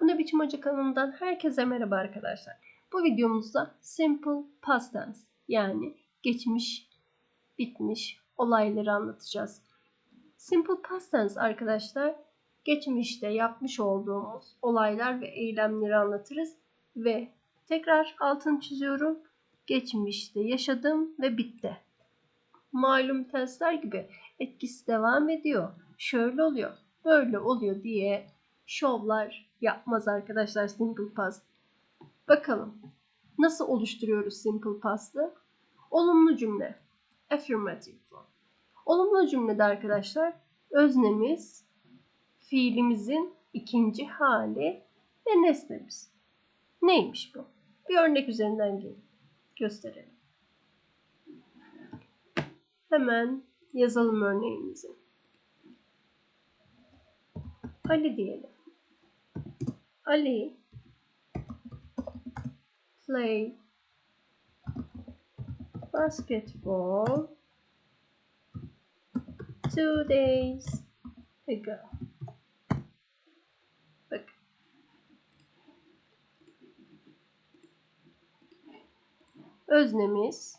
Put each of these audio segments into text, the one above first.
Bu ne biçim hoca kanalından herkese merhaba arkadaşlar. Bu videomuzda simple past tense yani geçmiş, bitmiş olayları anlatacağız. Simple past tense arkadaşlar geçmişte yapmış olduğumuz olaylar ve eylemleri anlatırız ve tekrar altını çiziyorum. Geçmişte yaşadım ve bitti. Malum tensler gibi etkisi devam ediyor. Şöyle oluyor, böyle oluyor diye şovlar yapmaz arkadaşlar simple past. Bakalım nasıl oluşturuyoruz simple past'ı? Olumlu cümle. Affirmative. Olumlu cümlede arkadaşlar öznemiz fiilimizin ikinci hali ve nesnemiz. Neymiş bu? Bir örnek üzerinden gelin. Gösterelim. Hemen yazalım örneğimizi. Ali diyelim. Ali play basketball two days ago. Bak. Öznemiz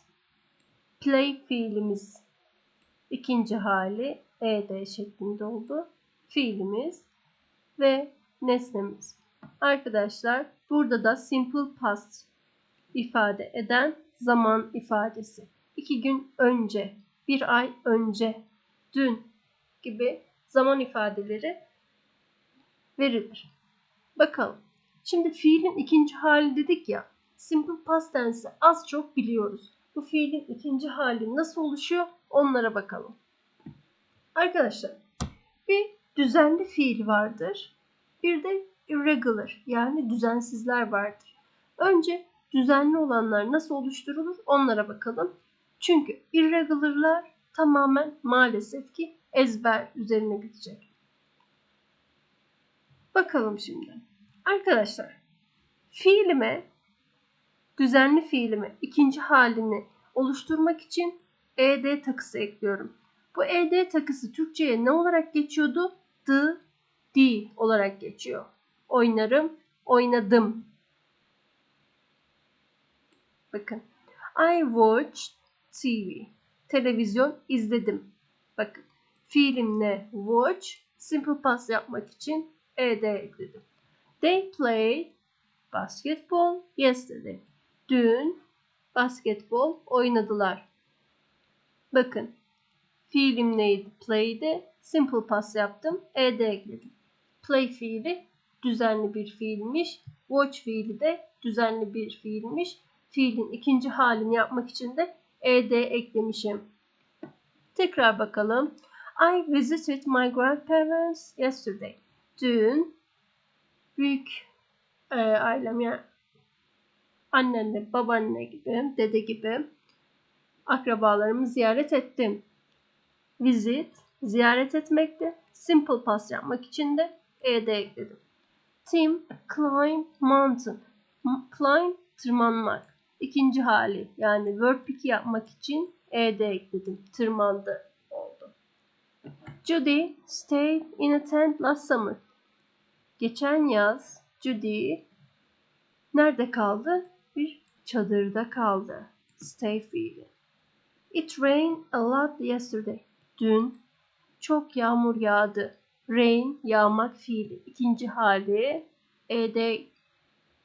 play fiilimiz ikinci hali ed şeklinde oldu. Fiilimiz ve nesnemiz. Arkadaşlar burada da simple past ifade eden zaman ifadesi. İki gün önce, bir ay önce, dün gibi zaman ifadeleri verilir. Bakalım. Şimdi fiilin ikinci hali dedik ya. Simple past tense'i az çok biliyoruz. Bu fiilin ikinci hali nasıl oluşuyor onlara bakalım. Arkadaşlar bir düzenli fiil vardır. Bir de irregular yani düzensizler vardır. Önce düzenli olanlar nasıl oluşturulur onlara bakalım. Çünkü irregularlar tamamen maalesef ki ezber üzerine gidecek. Bakalım şimdi. Arkadaşlar fiilime düzenli fiilimi ikinci halini oluşturmak için ed takısı ekliyorum. Bu ed takısı Türkçe'ye ne olarak geçiyordu? The, di olarak geçiyor. Oynarım, oynadım. Bakın. I watched TV. Televizyon izledim. Bakın. Fiilimle watch simple past yapmak için ed ekledim. They played basketball yesterday. Dün basketbol oynadılar. Bakın. Fiilim neydi? Play'di. Simple past yaptım. ed ekledim. Play fiili düzenli bir fiilmiş. Watch fiili de düzenli bir fiilmiş. Fiilin ikinci halini yapmak için de ed eklemişim. Tekrar bakalım. I visited my grandparents yesterday. Dün büyük e, ailem yani annemle, babaanne gibi, dede gibi akrabalarımı ziyaret ettim. Visit, ziyaret etmekte. Simple past yapmak için de ed ekledim. Tim climb mountain. Climb tırmanmak. İkinci hali yani verb 2 yapmak için ed ekledim. Tırmandı oldu. Judy stayed in a tent last summer. Geçen yaz Judy nerede kaldı? Bir çadırda kaldı. Stay fiili. It rained a lot yesterday. Dün çok yağmur yağdı. Rain yağmak fiili. İkinci hali ed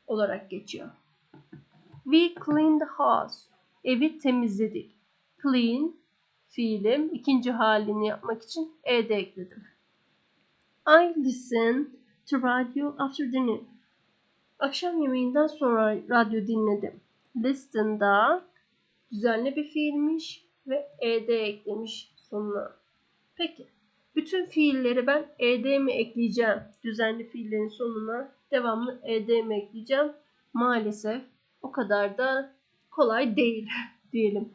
olarak geçiyor. We cleaned the house. Evi temizledik. Clean fiilim. ikinci halini yapmak için ed ekledim. I listen to radio after dinner. Akşam yemeğinden sonra radyo dinledim. Listen da düzenli bir fiilmiş ve ed eklemiş sonuna. Peki. Bütün fiilleri ben ed mi ekleyeceğim? Düzenli fiillerin sonuna devamlı ed mi ekleyeceğim? Maalesef o kadar da kolay değil diyelim.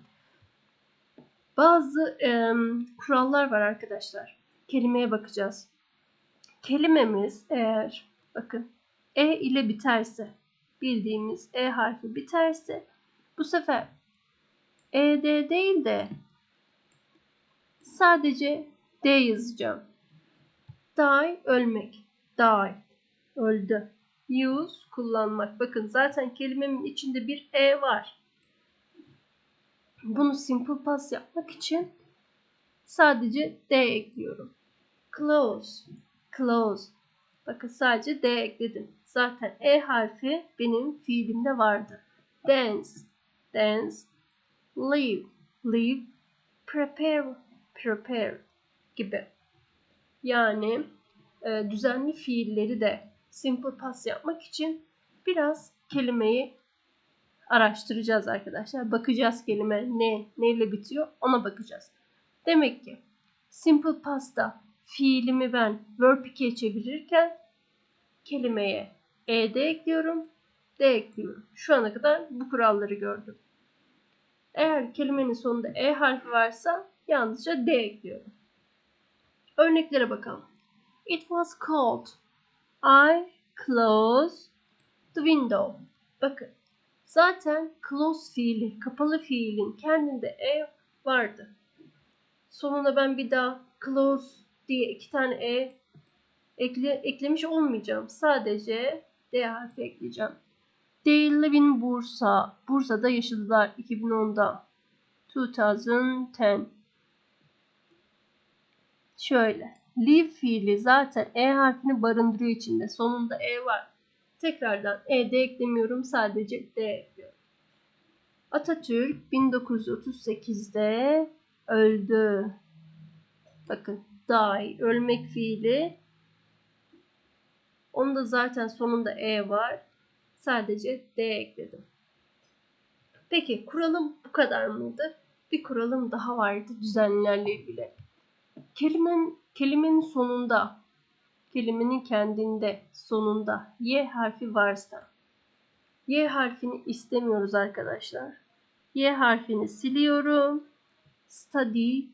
Bazı e, kurallar var arkadaşlar. Kelimeye bakacağız. Kelimemiz eğer bakın e ile biterse bildiğimiz e harfi biterse bu sefer ed değil de sadece d yazacağım. Die ölmek. Die öldü. use kullanmak. Bakın zaten kelimemin içinde bir e var. Bunu simple past yapmak için sadece d ekliyorum. Close, close. Bakın sadece d ekledim. Zaten e harfi benim fiilimde vardı. Dance, dance, leave, leave, prepare, prepare gibi. Yani e, düzenli fiilleri de simple past yapmak için biraz kelimeyi araştıracağız arkadaşlar. Bakacağız kelime ne, neyle bitiyor ona bakacağız. Demek ki simple past'ta fiilimi ben verb 2'ye çevirirken kelimeye ed ekliyorum, d ekliyorum. Şu ana kadar bu kuralları gördüm. Eğer kelimenin sonunda e harfi varsa yalnızca d ekliyorum. Örneklere bakalım. It was cold. I closed the window. Bakın. Zaten close fiili, kapalı fiilin kendinde e vardı. Sonuna ben bir daha close diye iki tane e ekle, eklemiş olmayacağım. Sadece d harfi ekleyeceğim. They live Bursa. Bursa'da yaşadılar 2010'da. 2010. Şöyle. Live fiili zaten e harfini barındırıyor içinde. Sonunda e var. Tekrardan e de eklemiyorum. Sadece d ekliyorum. Atatürk 1938'de öldü. Bakın die, ölmek fiili. Onda zaten sonunda e var. Sadece d ekledim. Peki kuralım bu kadar mıydı? Bir kuralım daha vardı düzenlerle ilgili. Kelimenin, kelimenin sonunda, kelimenin kendinde, sonunda y harfi varsa, y harfini istemiyoruz arkadaşlar. Y harfini siliyorum. Study,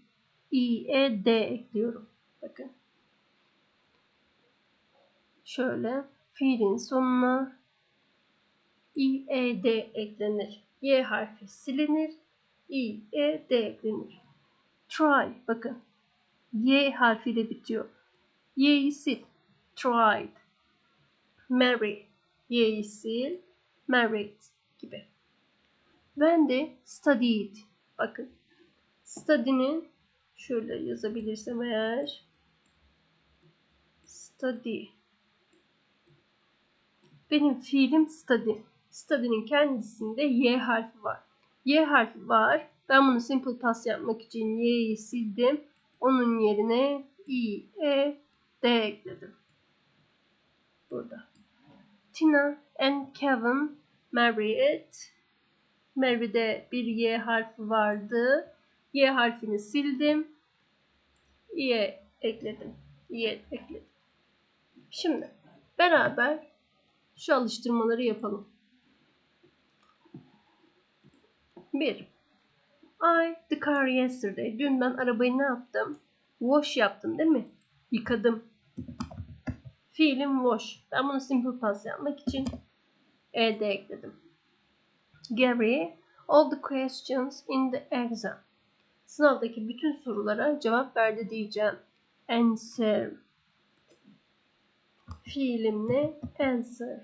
i, e, d ekliyorum. Bakın. Şöyle fiilin sonuna i, e, d eklenir. Y harfi silinir. i, e, d eklenir. Try. Bakın. Y harfiyle bitiyor. Y'yi sil. Tried. Marry. Y'yi sil. Married gibi. Ben de studied. Bakın. Study'nin şöyle yazabilirsem eğer study. Benim fiilim study. Study'nin kendisinde Y harfi var. Y harfi var. Ben bunu simple past yapmak için Y'yi sildim. Onun yerine i, e, d ekledim. Burada. Tina and Kevin married. Mary'de bir y harfi vardı. Y harfini sildim. i'ye ekledim. i'ye ekledim. Şimdi beraber şu alıştırmaları yapalım. 1. I the car yesterday. Dün ben arabayı ne yaptım? Wash yaptım değil mi? Yıkadım. Fiilim wash. Ben bunu simple past yapmak için ed ekledim. Gary, all the questions in the exam. Sınavdaki bütün sorulara cevap verdi diyeceğim. Answer. Fiilim ne? Answer.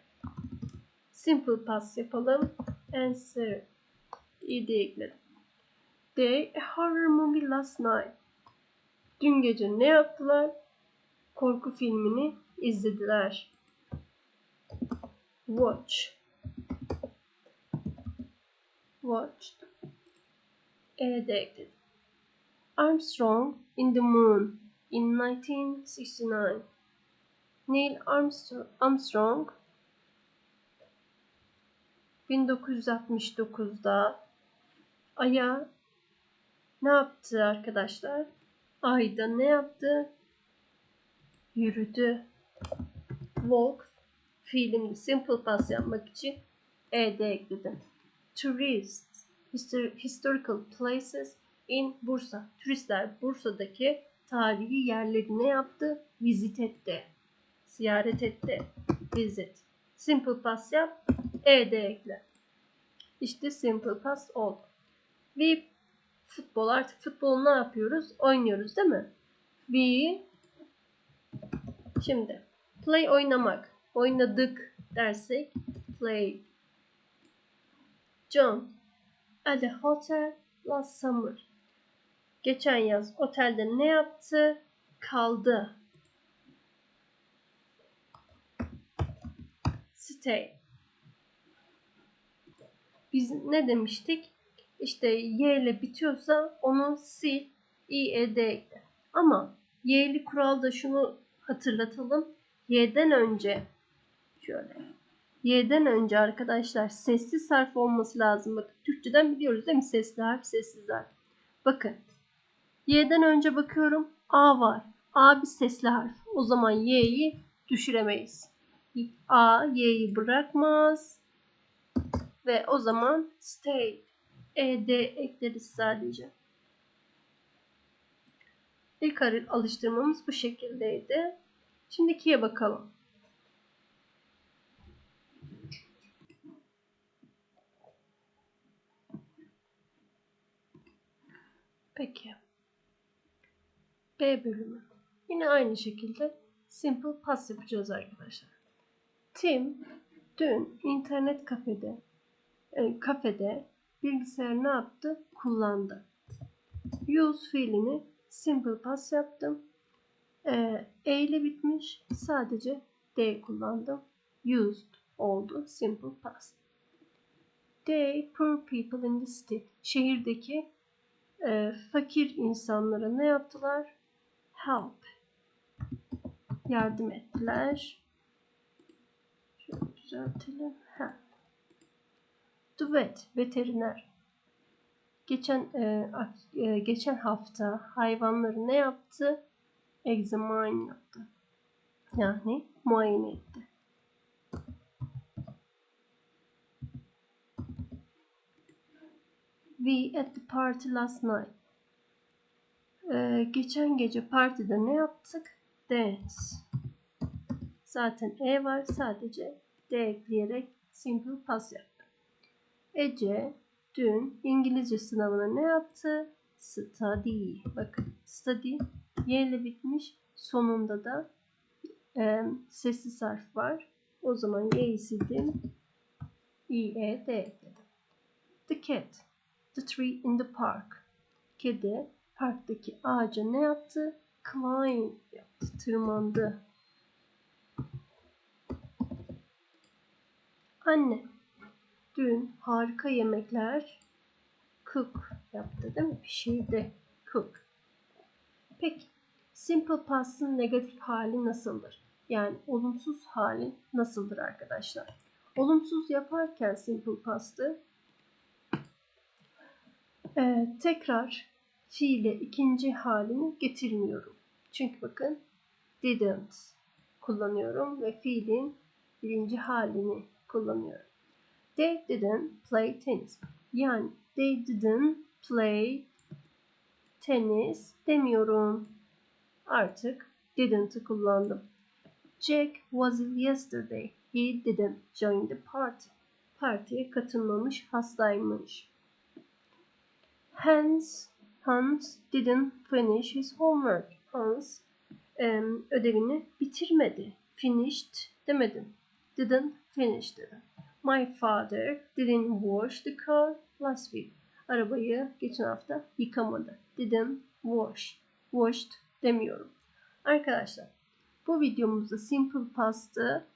Simple past yapalım. Answer. ed ekledim. They a horror movie last night. Dün gece ne yaptılar? Korku filmini izlediler. Watch. Watched. E de ekledim. Armstrong in the Moon in 1969. Neil Armstrong 1969'da Ay'a ne yaptı arkadaşlar? Ayda ne yaptı? Yürüdü. Walk fiilini simple past yapmak için ed ekledim. Tourists, historical places in Bursa. Turistler Bursa'daki tarihi yerleri ne yaptı? Visit etti. Ziyaret etti. Visit. Simple past yap. Ed ekle. İşte simple past oldu. We futbol artık futbol ne yapıyoruz? Oynuyoruz değil mi? We şimdi play oynamak. oynadık dersek play. John at the hotel last summer. Geçen yaz otelde ne yaptı? Kaldı. Stay. Biz ne demiştik? İşte y ile bitiyorsa onu sil, ied ekle. Ama y'li kuralda şunu hatırlatalım. Y'den önce şöyle Y'den önce arkadaşlar sessiz harf olması lazım. Bakın Türkçeden biliyoruz değil mi? Sesli harf, sessiz harf. Bakın. Y'den önce bakıyorum. A var. A bir sesli harf. O zaman Y'yi düşüremeyiz. A Y'yi bırakmaz. Ve o zaman stay. ED ekleriz sadece. İlk alıştırmamız bu şekildeydi. Şimdi ikiye bakalım. Peki. B bölümü. Yine aynı şekilde simple past yapacağız arkadaşlar. Tim dün internet kafede yani kafede bilgisayar ne yaptı? Kullandı. Use fiilini simple past yaptım. Ee, e ile bitmiş. Sadece D kullandım. Used oldu. Simple past. They poor people in the city. Şehirdeki e, fakir insanlara ne yaptılar? Help. Yardım ettiler. Şöyle düzeltelim. The vet, veteriner. Geçen e, e, geçen hafta hayvanları ne yaptı? Examine yaptı. Yani muayene etti. We at the party last night. Ee, geçen gece partide ne yaptık? Dance. Zaten E var. Sadece D ekleyerek simple pass yaptım. Ece dün İngilizce sınavına ne yaptı? Study. Bakın study Y ile bitmiş. Sonunda da e, sessiz harf var. O zaman Y'yi sildim. İ, E, D ekledim. The cat. The tree in the park. Kedi parktaki ağaca ne yaptı? Climb yaptı. Tırmandı. Anne. Dün harika yemekler cook yaptı değil mi? Pişirdi. Cook. Peki. Simple past'ın negatif hali nasıldır? Yani olumsuz hali nasıldır arkadaşlar? Olumsuz yaparken simple past'ı ee, tekrar fiile ikinci halini getirmiyorum. Çünkü bakın didn't kullanıyorum ve fiilin birinci halini kullanıyorum. They didn't play tennis. Yani they didn't play tennis demiyorum. Artık didn't'ı kullandım. Jack was ill yesterday. He didn't join the party. Partiye katılmamış, hastaymış. Hans, Hans didn't finish his homework. Hans ödevini bitirmedi. Finished demedim. Didn't finish dedim. My father didn't wash the car last week. Arabayı geçen hafta yıkamadı. Didn't wash. Washed demiyorum. Arkadaşlar bu videomuzda simple past'ı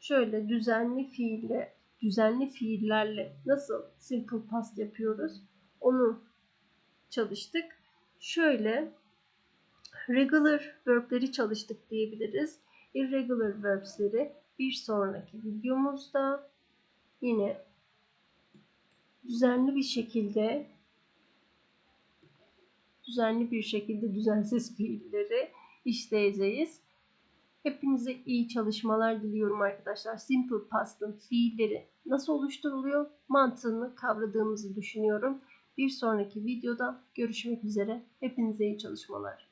şöyle düzenli fiille düzenli fiillerle nasıl simple past yapıyoruz onu çalıştık. Şöyle regular verb'leri çalıştık diyebiliriz. Irregular verbs'leri bir sonraki videomuzda yine düzenli bir şekilde düzenli bir şekilde düzensiz fiilleri işleyeceğiz. Hepinize iyi çalışmalar diliyorum arkadaşlar. Simple past'ın fiilleri nasıl oluşturuluyor mantığını kavradığımızı düşünüyorum. Bir sonraki videoda görüşmek üzere. Hepinize iyi çalışmalar.